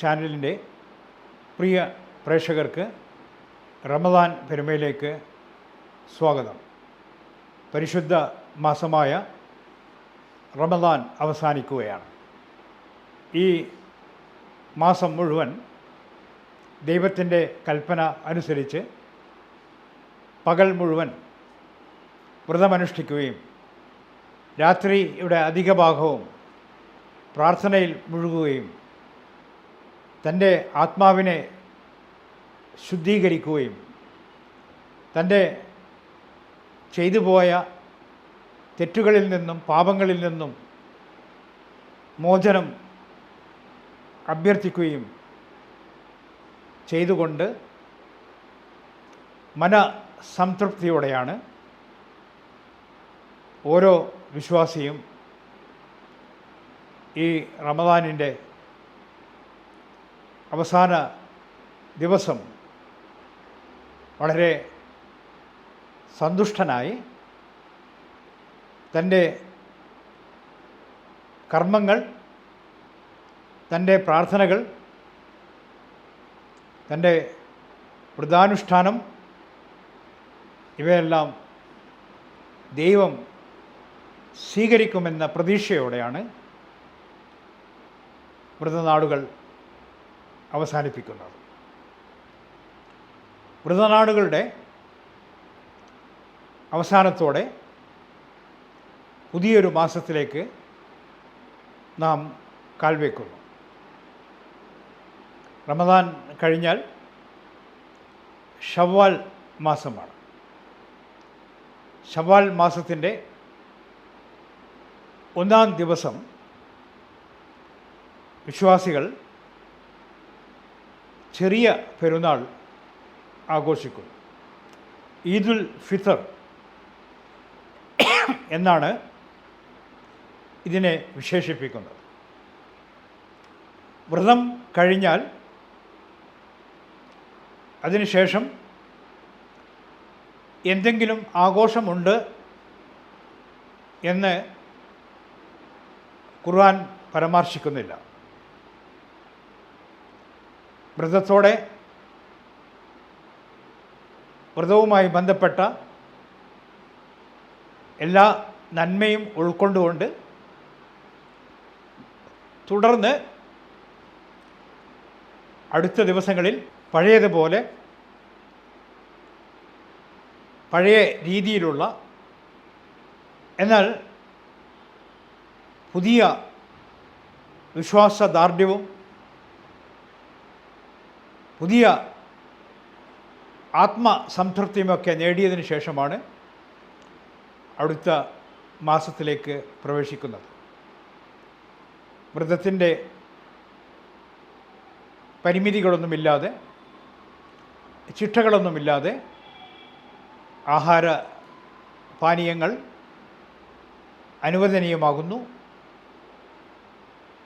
ചാനലിന്റെ പ്രിയ പ്രേക്ഷകർക്ക് റമദാൻ പെരുമയിലേക്ക് സ്വാഗതം. പരിശുദ്ധ മാസമായ റമദാൻ അവസാനിക്കുകയാണ്. ഈ മാസം മുഴുവൻ ദൈവത്തിന്റെ കൽപ്പന അനുസരിച്ച് പകൽ മുഴുവൻ വ്രതമനുഷ്ഠിക്കുകയും രാത്രിയുടെ അധിക ഭാഗവും പ്രാർത്ഥനയിൽ മുഴുകുകയും തന്റെ ആത്മാവിനെ ശുദ്ധീകരിക്കുകയും തന്റെ ചെയ്തു പോയ തെറ്റുകളിൽ നിന്നും പാപങ്ങളിൽ നിന്നും മോചനം അഭ്യർത്ഥിക്കുകയും ചെയ്തുകൊണ്ട് മനസംതൃപ്തിയോടെയാണ് ഓരോ വിശ്വാസിയും ഈ റമദാനിന്റെ അവസാന ദിവസം വളരെ സന്തുഷ്ടനായി തന്റെ കർമ്മങ്ങൾ തന്റെ പ്രാർത്ഥനകൾ തന്റെ വ്രതാനുഷ്ഠാനം ഇവയെല്ലാം ദൈവം സ്വീകരിക്കുമെന്ന പ്രതീക്ഷയോടെയാണ് വ്രതനാടുകൾ അവസാനിപ്പിക്കുന്നത്. വ്രതനാടുകളുടെ അവസാനത്തോടെ പുതിയൊരു മാസത്തിലേക്ക് നാം കാൽവെക്കുന്നു. റമദാൻ കഴിഞ്ഞാൽ ഷവ്വാൽ മാസമാണ്. ഷവ്വാൽ മാസത്തിന്റെ ഒന്നാം ദിവസം വിശ്വാസികൾ ചെറിയ പെരുന്നാൾ ആഘോഷിക്കും. ഈദുൽ ഫിത്തർ എന്നാണ് ഇതിനെ വിശേഷിപ്പിക്കുന്നത്. വ്രതം കഴിഞ്ഞാൽ അതിനുശേഷം എന്തെങ്കിലും ആഘോഷമുണ്ട് എന്ന് ഖുർആൻ പരാമർശിക്കുന്നില്ല. വ്രതത്തോടെ വ്രതവുമായി ബന്ധപ്പെട്ട എല്ലാ നന്മയും ഉൾക്കൊണ്ടുകൊണ്ട് തുടർന്ന് അടുത്ത ദിവസങ്ങളിൽ പഴയതുപോലെ പഴയ രീതിയിലുള്ള എന്നാൽ പുതിയ വിശ്വാസദാർഢ്യവും പുതിയ ആത്മസംതൃപ്തിയുമൊക്കെ നേടിയതിന് ശേഷമാണ് അടുത്ത മാസത്തിലേക്ക് പ്രവേശിക്കുന്നത്. വ്രതത്തിന്റെ പരിമിതികളൊന്നുമില്ലാതെ ചിട്ടകളൊന്നുമില്ലാതെ ആഹാര പാനീയങ്ങൾ അനുവദനീയമാകുന്നു.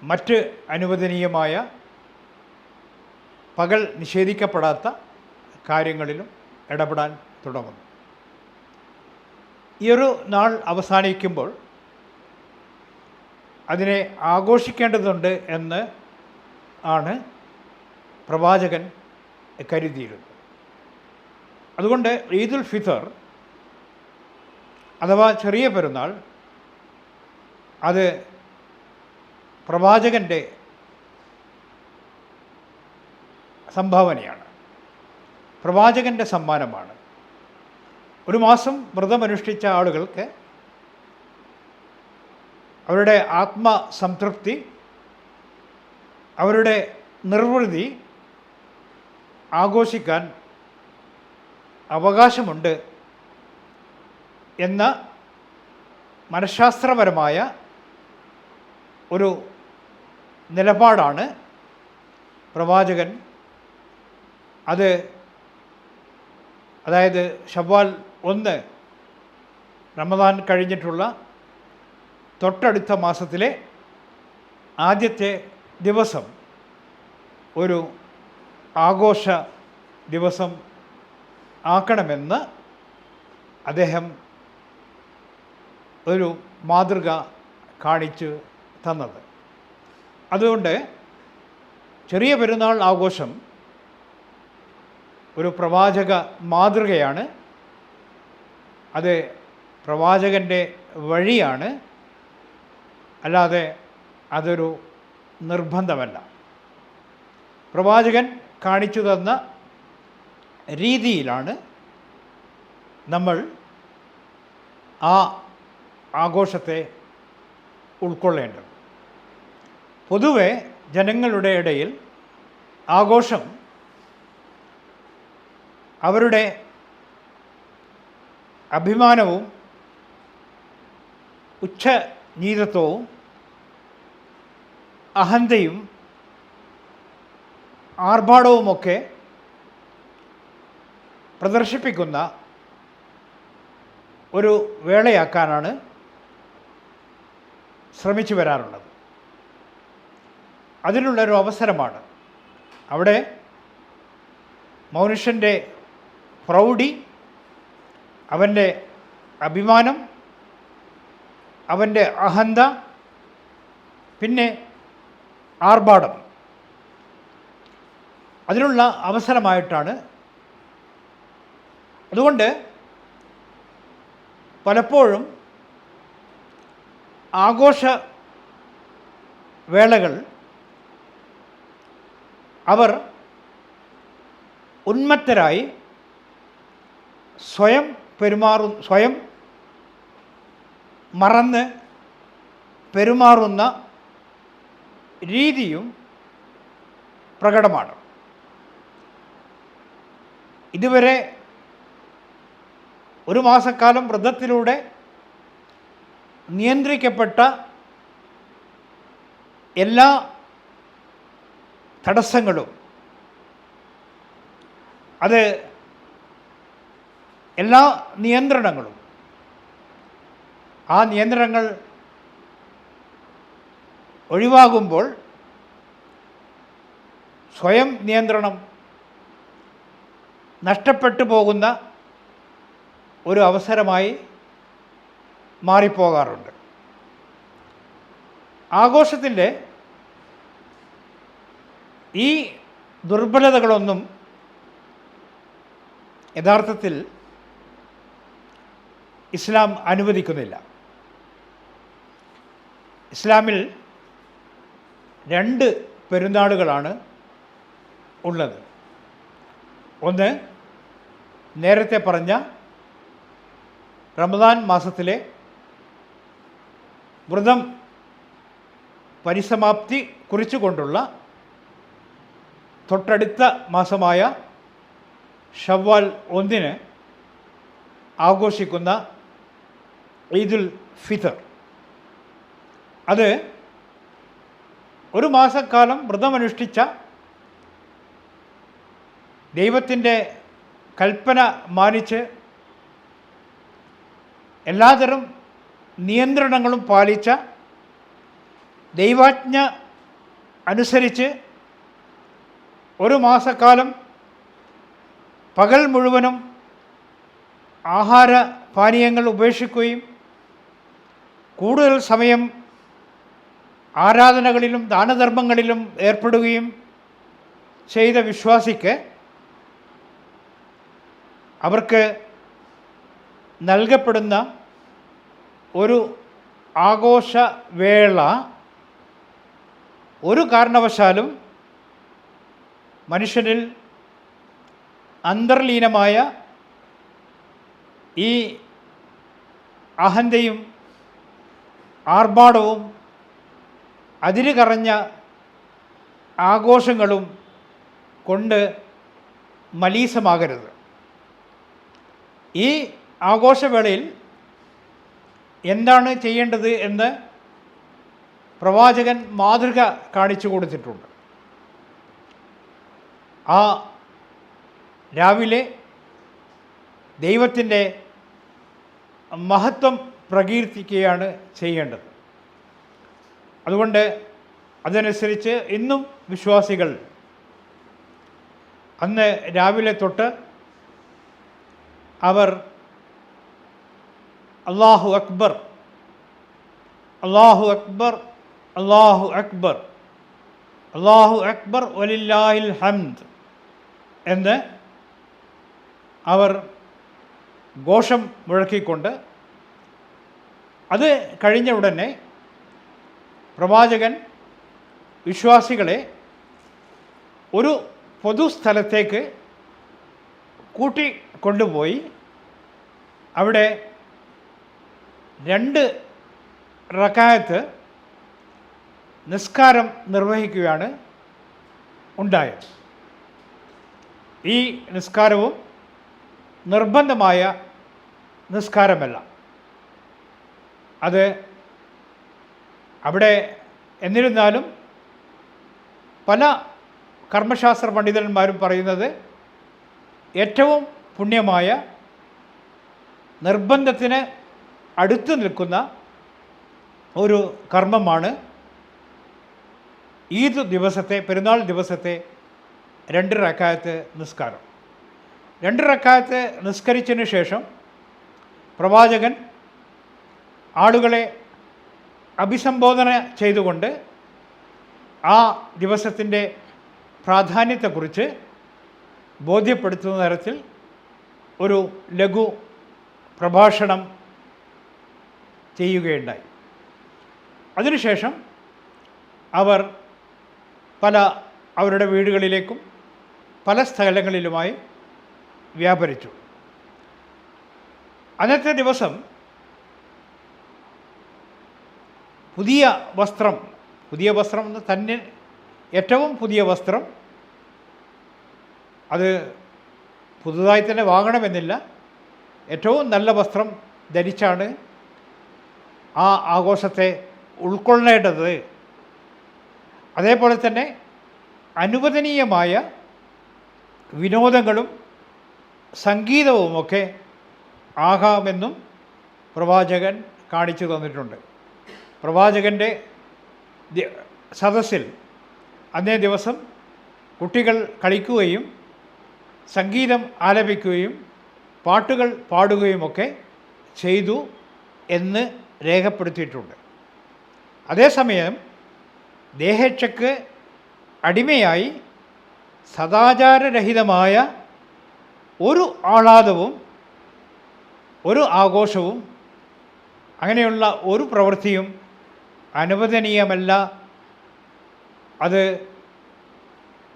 മറ്റ് അനുവദനീയമായ പകൽ നിഷേധിക്കപ്പെടാത്ത കാര്യങ്ങളിലും ഇടപെടാൻ തുടങ്ങുന്നു. ഈ ഒരു നാൾ അവസാനിക്കുമ്പോൾ അതിനെ ആഘോഷിക്കേണ്ടതുണ്ട് എന്ന് ആണ് പ്രവാചകൻ കരുതിയിരുന്നത്. അതുകൊണ്ട് ഈദുൽ ഫിത്തർ അഥവാ ചെറിയ പെരുന്നാൾ അത് പ്രവാചകന്റെ സംഭാവനയാണ്. പ്രവാചകന്റെ സമ്മാനമാണ്. ഒരു മാസം വ്രതമനുഷ്ഠിച്ച ആളുകൾക്ക് അവരുടെ ആത്മസംതൃപ്തി അവരുടെ നിർവൃതി ആഘോഷിക്കാൻ അവകാശമുണ്ട് എന്ന മനഃശാസ്ത്രപരമായ ഒരു നിലപാടാണ് പ്രവാചകൻ അത് അതായത് ഷവ്വാൽ ഒന്ന് റമദാൻ കഴിഞ്ഞിട്ടുള്ള തൊട്ടടുത്ത മാസത്തിലെ ആദ്യത്തെ ദിവസം ഒരു ആഘോഷ ദിവസം ആക്കണമെന്ന് അദ്ദേഹം ഒരു മാതൃക കാണിച്ചു തന്നത്. അതുകൊണ്ട് ചെറിയ പെരുന്നാൾ ആഘോഷം ഒരു പ്രവാചക മാതൃകയാണ്. അത് പ്രവാചകന്റെ വഴിയാണ്. അല്ലാതെ അതൊരു നിർബന്ധമല്ല. പ്രവാചകൻ കാണിച്ചു തന്ന രീതിയിലാണ് നമ്മൾ ആ ആഘോഷത്തെ ഉൾക്കൊള്ളേണ്ടത്. പൊതുവെ ജനങ്ങളുടെ ഇടയിൽ ആഘോഷം അവരുടെ അഭിമാനവും ഉച്ചനീതത്വവും അഹന്തയും ആർഭാടവുമൊക്കെ പ്രദർശിപ്പിക്കുന്ന ഒരു വേളയാക്കാനാണ് ശ്രമിച്ചു വരാറുള്ളത്. അതിനുള്ളൊരു അവസരമാണ് അവിടെ മനുഷ്യന്റെ പ്രൗഢി അവന്റെ അഭിമാനം അവന്റെ അഹന്ത പിന്നെ ആർഭാടം. അതിനുള്ള അവസരമായിട്ടാണ് അതുകൊണ്ട് പലപ്പോഴും ആഘോഷ വേളകൾ അവർ ഉന്മത്തരായി സ്വയം പെരുമാറു സ്വയം മറന്ന് പെരുമാറുന്ന രീതിയും പ്രകടമാണ്. ഇതുവരെ ഒരു മാസക്കാലം വ്രതത്തിലൂടെ നിയന്ത്രിക്കപ്പെട്ട എല്ലാ തടസ്സങ്ങളും അത് എല്ലാ നിയന്ത്രണങ്ങളും. ആ നിയന്ത്രണങ്ങൾ ഒഴിവാകുമ്പോൾ സ്വയം നിയന്ത്രണം നഷ്ടപ്പെട്ടു പോകുന്ന ഒരു അവസരമായി മാറിപ്പോകാറുണ്ട്. ആഘോഷത്തിന്റെ ഈ ദുർബലതകളൊന്നും യഥാർത്ഥത്തിൽ ഇസ്ലാം അനുവദിക്കുന്നില്ല. ഇസ്ലാമിൽ രണ്ട് പെരുന്നാളുകളാണ് ഉള്ളത്. ഒന്ന് നേരത്തെ പറഞ്ഞ റമദാൻ മാസത്തിലെ വ്രതം പരിസമാപ്തി കുറിച്ചുകൊണ്ടുള്ള തൊട്ടടുത്ത മാസമായ ഷവ്വാൽ ഒന്നിന് ആഘോഷിക്കുന്ന ഈദുൽ ഫിത്തർ. അത് ഒരു മാസക്കാലം വ്രതമനുഷ്ഠിച്ച ദൈവത്തിന്റെ കൽപ്പന മാനിച്ച് എല്ലാതരം നിയന്ത്രണങ്ങളും പാലിച്ച ദൈവാജ്ഞ അനുസരിച്ച് ഒരു മാസക്കാലം പകൽ മുഴുവനും ആഹാര പാനീയങ്ങൾ ഉപേക്ഷിക്കുകയും കൂടുതൽ സമയം ആരാധനകളിലും ദാനധർമ്മങ്ങളിലും ഏർപ്പെടുകയും ചെയ്ത വിശ്വാസിക്ക് അവർക്ക് നൽകപ്പെടുന്ന ഒരു ആഘോഷവേള ഒരു കാരണവശാലും മനുഷ്യനിൽ അന്തർലീനമായ ഈ അഹന്തയും ആർഭാടവും അതിര് കറഞ്ഞ ആഘോഷങ്ങളും കൊണ്ട് മലീസമാകരുത്. ഈ ആഘോഷവേളയിൽ എന്താണ് ചെയ്യേണ്ടത് എന്ന് പ്രവാചകൻ മാതൃക കാണിച്ചു കൊടുത്തിട്ടുണ്ട്. ആ രാവിലെ ദൈവത്തിന്റെ മഹത്വം പ്രകീർത്തിക്കുകയാണ് ചെയ്യേണ്ടത്. അതുകൊണ്ട് അതനുസരിച്ച് ഇന്നും വിശ്വാസികൾ അന്ന് രാവിലെ തൊട്ട് അവർ അള്ളാഹു അക്ബർ അള്ളാഹു അക്ബർ അള്ളാഹു അക്ബർ അള്ളാഹു അക്ബർ വലില്ലാഹിൽ ഹംദ് എന്ന് അവർ ഘോഷം മുഴക്കിക്കൊണ്ട് അത് കഴിഞ്ഞ ഉടനെ പ്രവാചകൻ വിശ്വാസികളെ ഒരു പൊതുസ്ഥലത്തേക്ക് കൂട്ടിക്കൊണ്ടുപോയി അവിടെ രണ്ട് റക്കായത്ത് നിസ്കാരം നിർവഹിക്കുകയാണ് ഉണ്ടായത്. ഈ നിസ്കാരവും നിർബന്ധമായ നിസ്കാരമല്ല. അത് അവിടെ എന്നിരുന്നാലും പല കർമ്മശാസ്ത്ര പണ്ഡിതന്മാരും പറയുന്നത് ഏറ്റവും പുണ്യമായ നിർബന്ധത്തിന് അടുത്ത് നിൽക്കുന്ന ഒരു കർമ്മമാണ് ഈദ് ദിവസത്തെ പെരുന്നാൾ ദിവസത്തെ രണ്ട് റക്കായത്ത് നിസ്കാരം. രണ്ട് റക്കായത്ത് നിസ്കരിച്ചതിന് ശേഷം പ്രവാചകൻ ആളുകളെ അഭിസംബോധന ചെയ്തുകൊണ്ട് ആ ദിവസത്തിന്റെ പ്രാധാന്യത്തെക്കുറിച്ച് ബോധ്യപ്പെടുത്തുന്ന തരത്തിൽ ഒരു ലഘു പ്രഭാഷണം ചെയ്യുകയുണ്ടായി. അതിനുശേഷം അവർ പല അവരുടെ വീടുകളിലേക്കും പല സ്ഥലങ്ങളിലുമായി വ്യാപരിച്ചു. അന്നത്തെ ദിവസം പുതിയ വസ്ത്രം പുതിയ വസ്ത്രം എന്ന് തന്നെ ഏറ്റവും പുതിയ വസ്ത്രം. അത് പുതുതായി തന്നെ വാങ്ങണമെന്നില്ല. ഏറ്റവും നല്ല വസ്ത്രം ധരിച്ചാണ് ആ ആഘോഷത്തെ ഉൾക്കൊള്ളേണ്ടത്. അതേപോലെ തന്നെ അനുവദനീയമായ വിനോദങ്ങളും സംഗീതവുമൊക്കെ ആകാമെന്നും പ്രവാചകൻ കാണിച്ചു തന്നിട്ടുണ്ട്. പ്രവാചകന്റെ സദസ്സിൽ അന്നേ ദിവസം കുട്ടികൾ കളിക്കുകയും സംഗീതം ആലപിക്കുകയും പാട്ടുകൾ പാടുകയുമൊക്കെ ചെയ്തു എന്ന് രേഖപ്പെടുത്തിയിട്ടുണ്ട്. അതേസമയം ദേഹേക്ഷക്ക് അടിമയായി സദാചാരരഹിതമായ ഒരു ആഹ്ലാദവും ഒരു ആഘോഷവും അങ്ങനെയുള്ള ഒരു പ്രവൃത്തിയും അനുവദനീയമല്ല. അത്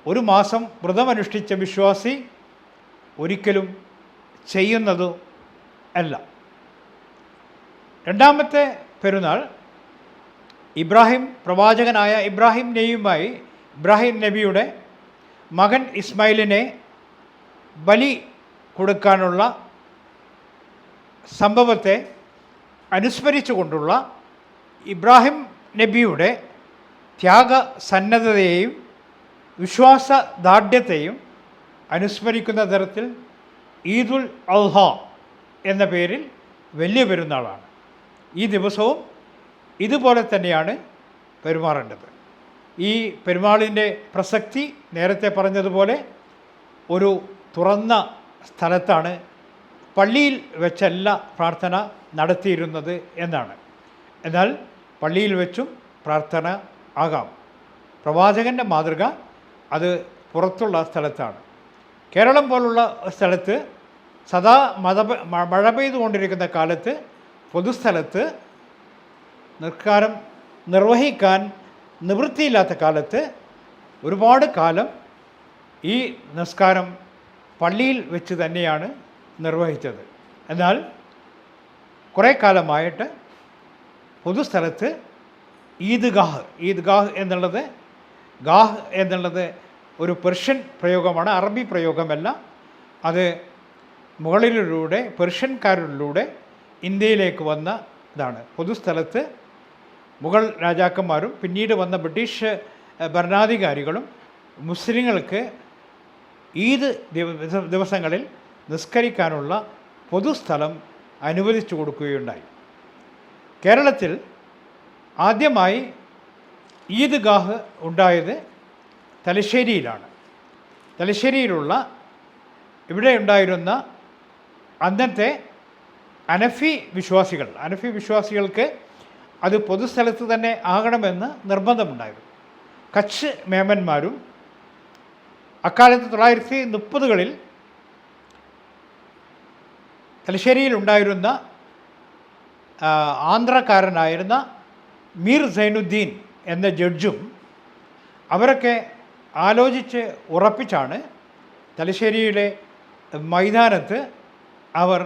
ഒരു മാസം വ്രതമനുഷ്ഠിച്ച വിശ്വാസി ഒരിക്കലും ചെയ്യുന്നതും അല്ല. രണ്ടാമത്തെ പെരുന്നാൾ ഇബ്രാഹിം പ്രവാചകനായ ഇബ്രാഹിം നെയ്യുമായി ഇബ്രാഹിം നബിയുടെ മകൻ ഇസ്മായിലിനെ ബലി കൊടുക്കാനുള്ള സംഭവത്തെ അനുസ്മരിച്ചുകൊണ്ടുള്ള ഇബ്രാഹിം നബിയുടെ ത്യാഗസന്നദ്ധതയെയും വിശ്വാസദാർഢ്യത്തെയും അനുസ്മരിക്കുന്ന തരത്തിൽ ഈദുൽ അൽഹ എന്ന പേരിൽ വലിയ പെരുന്നാളാണ്. ഈ ദിവസവും ഇതുപോലെ തന്നെയാണ് പെരുമാറേണ്ടത്. ഈ പെരുമാളിന്റെ പ്രസക്തി നേരത്തെ പറഞ്ഞതുപോലെ ഒരു തുറന്ന സ്ഥലത്താണ് പള്ളിയിൽ വെച്ചല്ല പ്രാർത്ഥന നടത്തിയിരുന്നത് എന്നാണ്. എന്നാൽ പള്ളിയിൽ വെച്ചും പ്രാർത്ഥന ആകാം. പ്രവാചകന്റെ മാതൃക അത് പുറത്തുള്ള സ്ഥലത്താണ്. കേരളം പോലുള്ള സ്ഥലത്ത് സദാ മത മഴ പെയ്തുകൊണ്ടിരിക്കുന്ന കാലത്ത് പൊതുസ്ഥലത്ത് നിസ്കാരം നിർവഹിക്കാൻ നിവൃത്തിയില്ലാത്ത കാലത്ത് ഒരുപാട് കാലം ഈ നിസ്കാരം പള്ളിയിൽ വെച്ച് തന്നെയാണ് നിർവഹിച്ചത്. എന്നാൽ കുറേ കാലമായിട്ട് പൊതുസ്ഥലത്ത് ഈദ്ഗാഹ് ഈദ്ഗാഹ് എന്നുള്ളത് ഗാഹ് എന്നുള്ളത് ഒരു പെർഷ്യൻ പ്രയോഗമാണ് അറബി പ്രയോഗമല്ല. അത് മുകളിലൂടെ പെർഷ്യൻകാരിലൂടെ ഇന്ത്യയിലേക്ക് വന്ന ഇതാണ്. പൊതുസ്ഥലത്ത് മുഗൾ രാജാക്കന്മാരും പിന്നീട് വന്ന ബ്രിട്ടീഷ് ഭരണാധികാരികളും മുസ്ലിങ്ങൾക്ക് ഈദ് ദിവസങ്ങളിൽ നിസ്കരിക്കാനുള്ള പൊതുസ്ഥലം അനുവദിച്ചു കൊടുക്കുകയുണ്ടായി. കേരളത്തിൽ ആദ്യമായി ഈദ്ഗാഹ് ഉണ്ടായത് തലശ്ശേരിയിലാണ്. തലശ്ശേരിയിലുള്ള ഇവിടെ ഉണ്ടായിരുന്ന അന്നത്തെ അനഫി വിശ്വാസികൾ അനഫി വിശ്വാസികൾക്ക് അത് പൊതുസ്ഥലത്ത് തന്നെ ആകണമെന്ന് നിർബന്ധമുണ്ടായിരുന്നു. കച്ച് മേമന്മാരും അക്കാലത്ത് തൊള്ളായിരത്തി മുപ്പതുകളിൽ ആ, ആന്ധ്രക്കാരനായിരുന്ന മീർ സൈനുദ്ദീൻ എന്ന ജഡ്ജും അവരൊക്കെ ആലോചിച്ച് ഉറപ്പിച്ചാണ് തലശ്ശേരിയിലെ മൈതാനത്ത് അവർ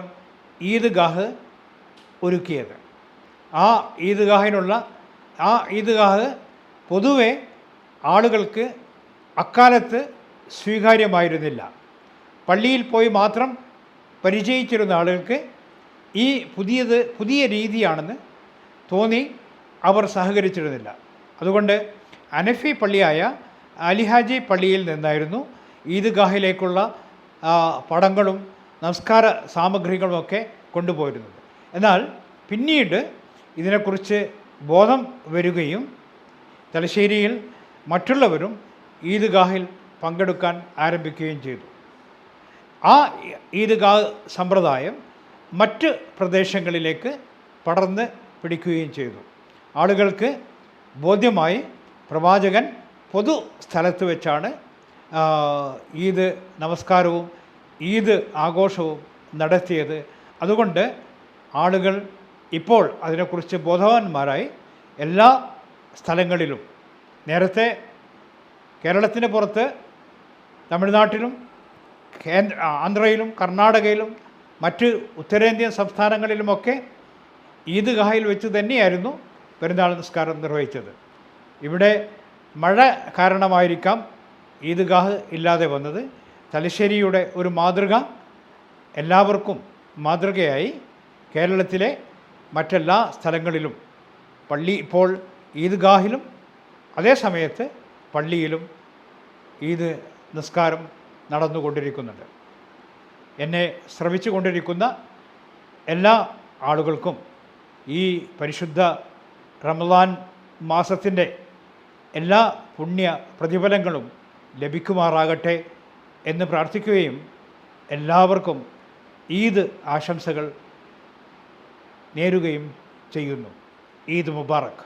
ഈദ്ഗാഹ് ഒരുക്കിയത്. ആ ഈദ്ഗാഹിനുള്ള ആ ഈദ്ഗാഹ് പൊതുവെ ആളുകൾക്ക് അക്കാലത്ത് സ്വീകാര്യമായിരുന്നില്ല. പള്ളിയിൽ പോയി മാത്രം പരിചയിച്ചിരുന്ന ആളുകൾക്ക് ഈ പുതിയത് പുതിയ രീതിയാണെന്ന് തോന്നി അവർ സഹകരിച്ചിരുന്നില്ല. അതുകൊണ്ട് അനഫി പള്ളിയായ അലിഹാജി പള്ളിയിൽ നിന്നായിരുന്നു ഈദ്ഗാഹിലേക്കുള്ള പടങ്ങളും നമസ്കാര സാമഗ്രികളുമൊക്കെ കൊണ്ടുപോയിരുന്നത്. എന്നാൽ പിന്നീട് ഇതിനെക്കുറിച്ച് ബോധം വരികയും തലശ്ശേരിയിൽ മറ്റുള്ളവരും ഈദ്ഗാഹിൽ പങ്കെടുക്കാൻ ആരംഭിക്കുകയും ചെയ്തു. ആ ഈദ്ഗാഹ് സമ്പ്രദായം മറ്റ് പ്രദേശങ്ങളിലേക്ക് പടർന്ന് പിടിക്കുകയും ചെയ്തു. ആളുകൾക്ക് ബോധ്യമായി പ്രവാചകൻ പൊതു സ്ഥലത്ത് വെച്ചാണ് ഈദ് നമസ്കാരവും ഈദ് ആഘോഷവും നടത്തിയത്. അതുകൊണ്ട് ആളുകൾ ഇപ്പോൾ അതിനെക്കുറിച്ച് ബോധവാന്മാരായി എല്ലാ സ്ഥലങ്ങളിലും നേരത്തെ കേരളത്തിന് പുറത്ത് തമിഴ്നാട്ടിലും കേന്ദ്ര ആന്ധ്രയിലും കർണാടകയിലും മറ്റ് ഉത്തരേന്ത്യൻ സംസ്ഥാനങ്ങളിലുമൊക്കെ ഈദ്ഗാഹിൽ വെച്ച് തന്നെയായിരുന്നു പെരുന്നാൾ നിസ്കാരം നിർവഹിച്ചത്. ഇവിടെ മഴ കാരണമായിരിക്കാം ഈദ്ഗാഹ് ഇല്ലാതെ വന്നത്. തലശ്ശേരിയുടെ ഒരു മാതൃക എല്ലാവർക്കും മാതൃകയായി. കേരളത്തിലെ മറ്റെല്ലാ സ്ഥലങ്ങളിലും പള്ളി ഇപ്പോൾ ഈദ്ഗാഹിലും അതേ സമയത്ത് പള്ളിയിലും ഈദ് നിസ്കാരം നടന്നുകൊണ്ടിരിക്കുന്നുണ്ട്. എന്നെ ശ്രവിച്ചു കൊണ്ടിരിക്കുന്ന എല്ലാ ആളുകൾക്കും ഈ പരിശുദ്ധ റമദാൻ മാസത്തിന്റെ എല്ലാ പുണ്യ പ്രതിഫലങ്ങളും ലഭിക്കുമാറാകട്ടെ എന്ന് പ്രാർത്ഥിക്കുകയും എല്ലാവർക്കും ഈദ് ആശംസകൾ നേരുകയും ചെയ്യുന്നു ഈദ് മുബാറക്.